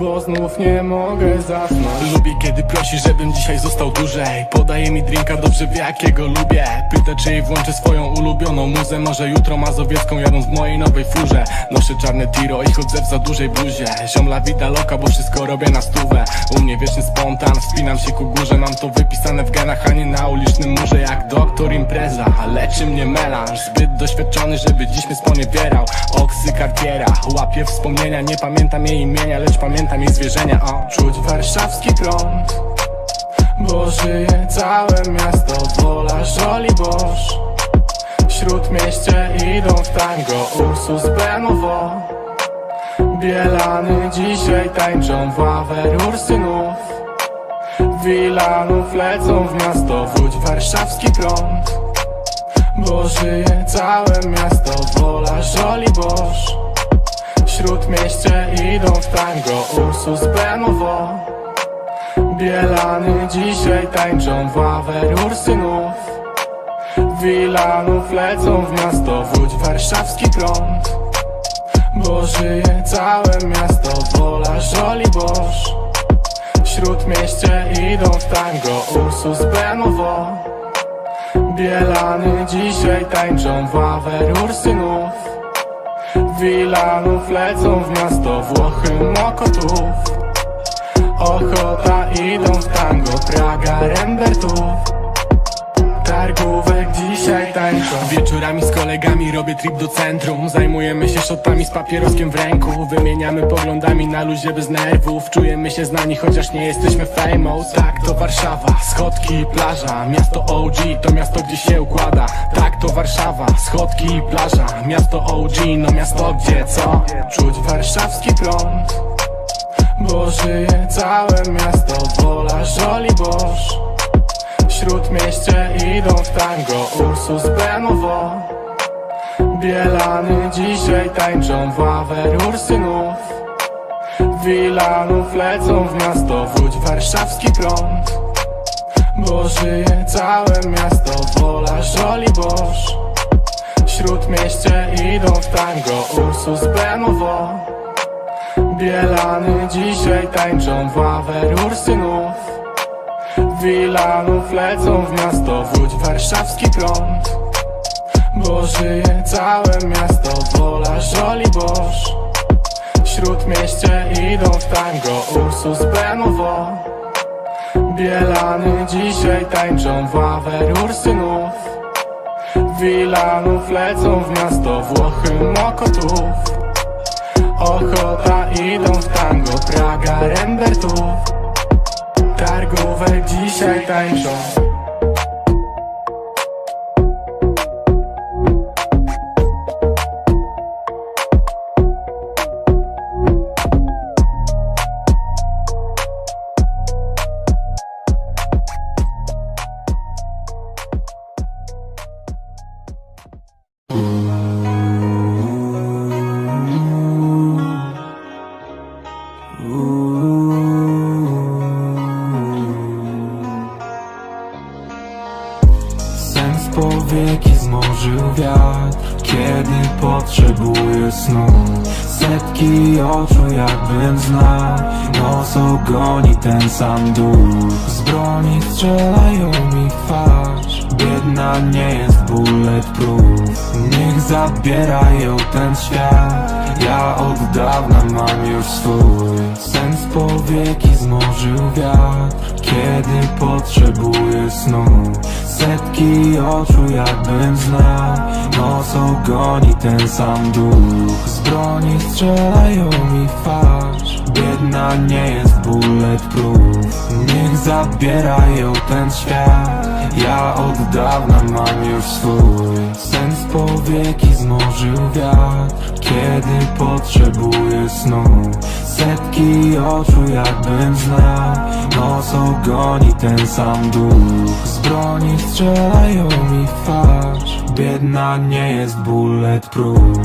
Bo znów nie mogę zasnąć. Lubię kiedy prosi, żebym dzisiaj został dłużej. Podaje mi drinka, dobrze wie jakiego lubię. Pyta czy jej włączę swoją ulubioną muzę. Może jutro mazowiecką jadąc w mojej nowej furze. Noszę czarne tiro i chodzę w za dużej bluzie. Ziomla wita loka, bo wszystko robię na stówę. U mnie wieczny spontan, wspinam się ku górze. Mam to wypisane w genach, a nie na ulicznym murze. Jak doktor impreza, leczy mnie melanż. Zbyt doświadczony, żeby dziś mnie sponiewierał. Oksy kartiera, łapie wspomnienia. Nie pamiętam jej imienia, lecz pamiętam jej zwierzenia. O. Czuć warszawski prąd. Bo żyje całe miasto. Wola, żoli, boż Śródmieście idą w tango. Ursus, Benowo. Bielany dzisiaj tańczą Wawer, Ursynów. Wilanów lecą w miasto. Wódź warszawski prąd. Bo żyje całe miasto. Wola, żoli, boż Śródmieście idą w tango. Ursus, Benowo. Bielany dzisiaj tańczą Wawer, Ursynów Wilanów lecą w miasto Wódź warszawski prąd. Bo żyje całe miasto Wola, żoli, boż. Śródmieście idą w tango Ursus, Benowo. Bielany dzisiaj tańczą Wawer, Ursynów Wilanów lecą w miasto Włochy, Mokotów Ochota idą w tango Praga, Rembertów. Targówek dzisiaj tańczą. Wieczorami z kolegami robię trip do centrum. Zajmujemy się shotami z papieroskiem w ręku. Wymieniamy poglądami na luzie bez nerwów. Czujemy się znani, chociaż nie jesteśmy famous. Tak, to Warszawa, schodki plaża. Miasto OG, to miasto, gdzie się układa Warszawa, schodki i plaża Miasto OG, no miasto, gdzie co? Czuć warszawski prąd Bo żyje całe miasto. Wola, żoli, boż Śródmieście idą w tango. Ursus, Benowo Bielany dzisiaj tańczą. Wawer, Ursynów Wilanów lecą w miasto. Wódź warszawski prąd Bo żyje całe miasto. Wola, żoli, boż Śródmieście idą w tango. Ursus, Benowo Bielany dzisiaj tańczą Wawer, Ursynów Wilanów lecą w miasto Wódź warszawski prąd. Bo żyje całe miasto Wola, żoli, boż. Śródmieście idą w tango Ursus, Benowo Bielany dzisiaj tańczą Wawer, Ursynów Wilanów lecą w miasto Włochy, Mokotów. Ochota idą w tango Praga, Rembertów. Targówek dzisiaj tańczą znał Nos ogoni ten sam duch. Z broni strzelają mi w twarz Biedna nie jest bulletproof. Niech zabierają ten świat Ja od dawna mam już swój Sen w powieki zmorzył wiatr Kiedy potrzebuję snu. Setki oczu jakbym znał Nos ogoni ten sam duch. Z broni strzelają mi w Biedna nie jest bulletproof. Niech zabierają ten świat. Ja od dawna mam już swój Sen w powieki zmorzył wiatr Kiedy potrzebuję snu. Setki oczu jakbym znał. Nos ogoni ten sam duch. Z broni strzelają mi twarz. Biedna nie jest bulletproof.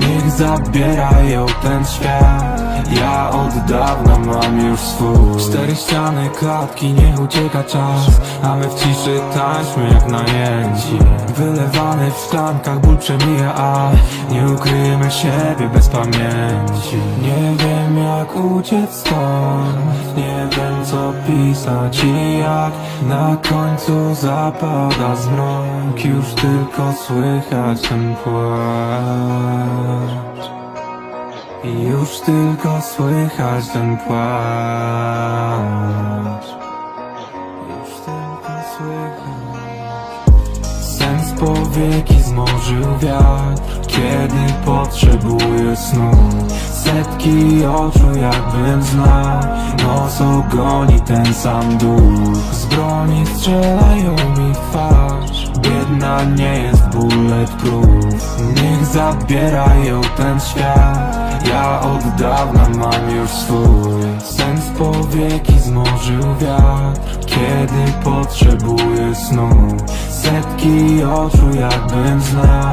Niech zabierają ten świat Ja od dawna mam już swój. Cztery ściany, klatki, niech ucieka czas. A my w ciszy tańczmy jak najęci. Wylewany w szklankach, ból przemija, a Nie ukryjemy siebie bez pamięci. Nie wiem jak uciec stąd. Nie wiem co pisać i jak Na końcu zapada zmrok. Już tylko słychać ten płacz i już tylko słychać ten płacz. Już tylko słychać. Sen z powieki zmorzył wiatr Kiedy potrzebuję snu. Setki oczu jakbym znał Noc ogoni ten sam duch. Z broni strzelają mi twarz Biedna nie jest bulletproof. Niech zabierają ten świat Ja od dawna mam już swój Sen z powieki zmorzył wiatr. Kiedy potrzebuję snu Setki oczu jakbym znał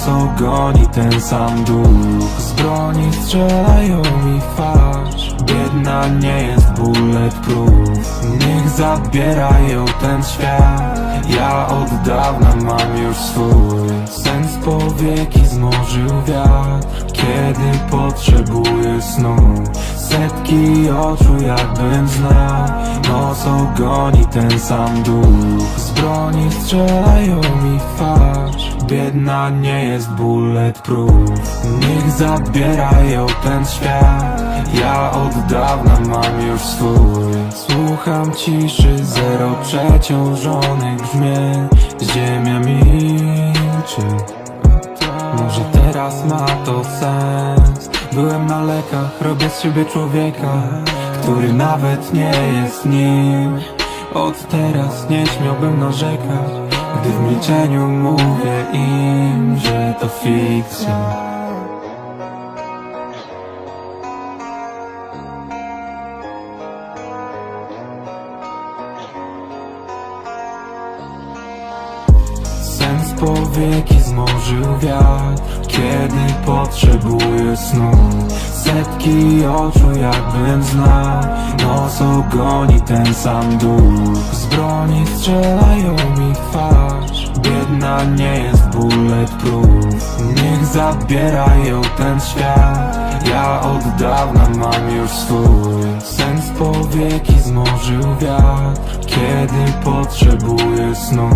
Noc ogoni ten sam duch. Z broni strzelają mi w twarz. Biedna nie jest bulletproof. Niech zabierają ten świat. Ja od dawna mam już swój Sen z powieki zmorzył wiatr. Kiedy potrzebuję snu Setki oczu jakbym znał. Noc ogoni ten sam duch. Z broni strzelają mi w twarz Biedna nie jest bulletproof Niech zabierają ten świat. Ja od dawna mam już swój. Słucham ciszy, zero przeciążonych brzmień. Ziemia milczy. Może teraz ma to sens? Byłem na lekach, robię z siebie człowieka Który nawet nie jest nim. Od teraz nie śmiałbym narzekać Gdy w milczeniu mówię im, że to fikcja powieki zmorzył wiatr Kiedy potrzebuję snu. Setki oczu jakbym znał Noc ogoni ten sam duch. Z broni strzelają mi twarz Biedna nie jest bulletproof. Niech zabierają ten świat Ja od dawna mam już swój Sen z powieki zmorzył wiatr. Kiedy potrzebuję snu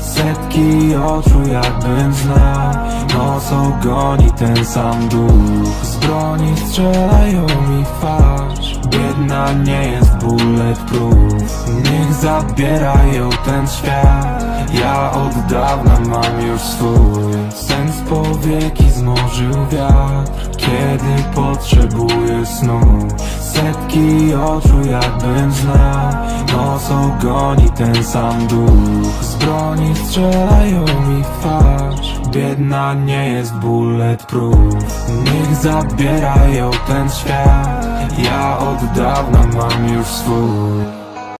Setki oczu jakbym znał Noc ogoni ten sam duch Z broni strzelają mi twarz. Biedna nie jest bulletproof Niech zabierają ten świat Ja od dawna mam już swój Sen z powieki zmorzył wiatr. Kiedy potrzebuję snu Setki oczu jakbym znał Noc ogoni ten sam duch Z broni strzelają mi w twarz. Biedna nie jest bulletproof Niech zabierają ten świat. Ja od dawna mam już swój